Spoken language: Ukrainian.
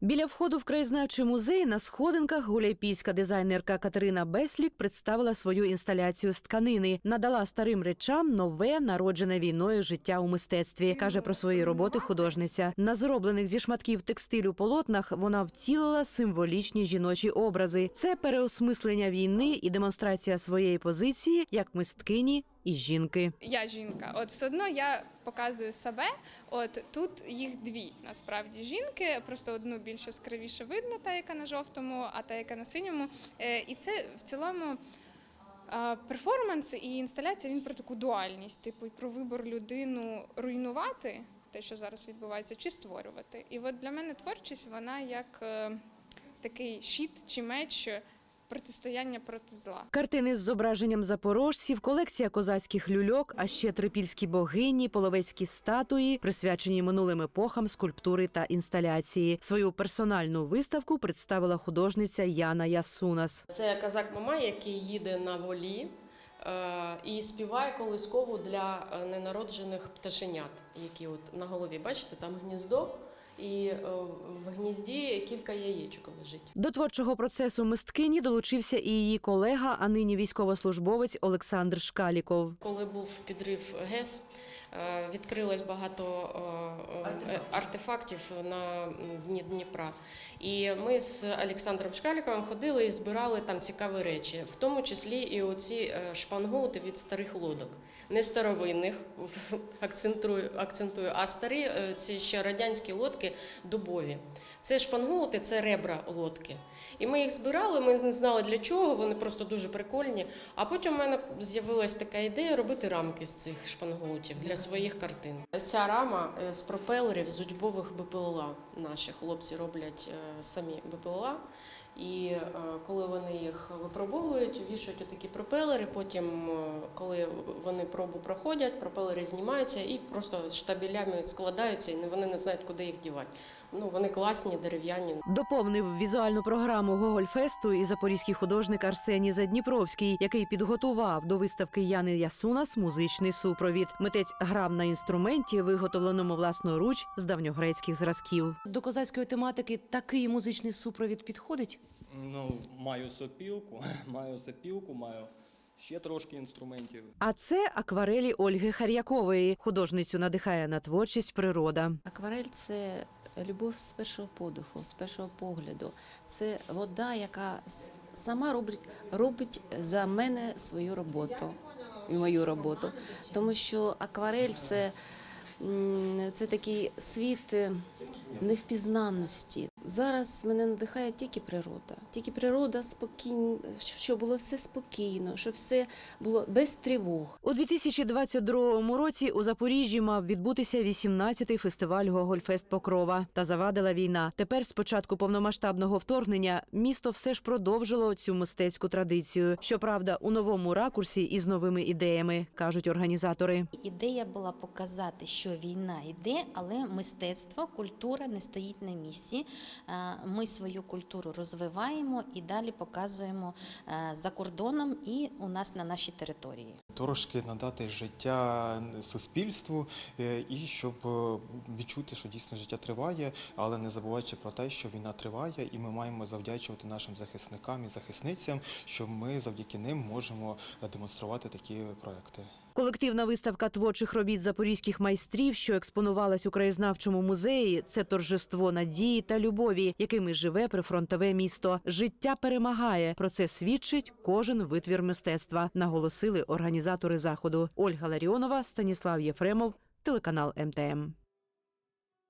Біля входу в краєзнавчий музей на сходинках гуляйпільська дизайнерка Катерина Беслік представила свою інсталяцію з тканини, надала старим речам нове народжене війною життя у мистецтві. каже про свої роботи художниця. На зроблених зі шматків текстилю полотнах вона втілила символічні жіночі образи. Це переосмислення війни і демонстрація своєї позиції як мисткині і жінки. я жінка. От все одно я показую себе. От тут їх дві насправді жінки. Просто одну більш яскравіше видно, та яка на жовтому, а та яка на синьому. Е, І це в цілому. Перформанс і інсталяція він про таку дуальність, типу про вибор людину руйнувати те, що зараз відбувається, чи створювати. І от для мене творчість вона як е, такий щит чи меч протистояння проти зла. Картини з зображенням запорожців, колекція козацьких люльок, а ще трипільські богині, половецькі статуї, присвячені минулим епохам скульптури та інсталяції. Свою персональну виставку представила художниця Яна Ясунас. Це казак Мамай, який їде на волі е, і співає колискову для е, ненароджених пташенят, які от на голові, бачите, там гніздо, і е, в гнізді кілька яєчок лежить. До творчого процесу мисткині долучився і її колега, а нині військовослужбовець Олександр Шкаліков. Коли був підрив ГЕС, відкрилось багато е, е, артефактів на дні Дніпра. І ми з Олександром Шкаліковим ходили і збирали там цікаві речі, в тому числі і оці е, шпангоути від старих лодок. Не старовинних, акцентую, акцентую, а старі е, ці ще радянські лодки дубові. Це шпангоути, це ребра лодки. І ми їх збирали, ми не знали для чого, вони просто дуже прикольні. А потім у мене з'явилась така ідея робити рамки з цих шпангоутів для своїх картин. Ця рама е, з пропелерів з удьбових БПЛА. Наші хлопці роблять е, самі БПЛА. І е, коли вони їх випробовують, вішають отакі пропелери. Потім, е, коли вони пробу проходять, пропелери знімаються і просто штабелями складаються, і вони не знають, куди їх дівати. Ну вони класні, дерев'яні. Доповнив візуальну програму Гогольфесту і запорізький художник Арсеній Задніпровський, який підготував до виставки Яни Ясунас музичний супровід. Митець грав на інструменті, виготовленому власноруч з давньогрецьких зразків. До козацької тематики такий музичний супровід підходить. Ну, маю сопілку, маю сопілку, маю ще трошки інструментів. А це акварелі Ольги Хар'якової. Художницю надихає на творчість природа. Акварель це любов з першого подиху, з першого погляду. Це вода, яка сама робить, робить за мене свою роботу і мою роботу. Тому що акварель це, це такий світ е, невпізнаності. Зараз мене надихає тільки природа. Тільки природа спокійно, щоб було все спокійно, щоб все було без тривог. У 2022 році у Запоріжжі мав відбутися 18-й фестиваль Гогольфест Покрова. Та завадила війна. Тепер, з початку повномасштабного вторгнення, місто все ж продовжило цю мистецьку традицію. Щоправда, у новому ракурсі і з новими ідеями, кажуть організатори. Ідея була показати, що війна йде, але мистецтво, культура не стоїть на місці. Е, Ми свою культуру розвиваємо і далі показуємо е, за кордоном і у нас на нашій території. трошки надати життя суспільству е, і щоб відчути, що дійсно життя триває, але не забуваючи про те, що війна триває, і ми маємо завдячувати нашим захисникам і захисницям, що ми завдяки ним можемо демонструвати такі проекти. Колективна виставка творчих робіт запорізьких майстрів, що експонувалась у краєзнавчому музеї, це торжество надії та любові, якими живе прифронтове місто. Життя перемагає. Про це свідчить кожен витвір мистецтва, наголосили організатори заходу. Ольга Ларіонова, Станіслав Єфремов, телеканал МТМ.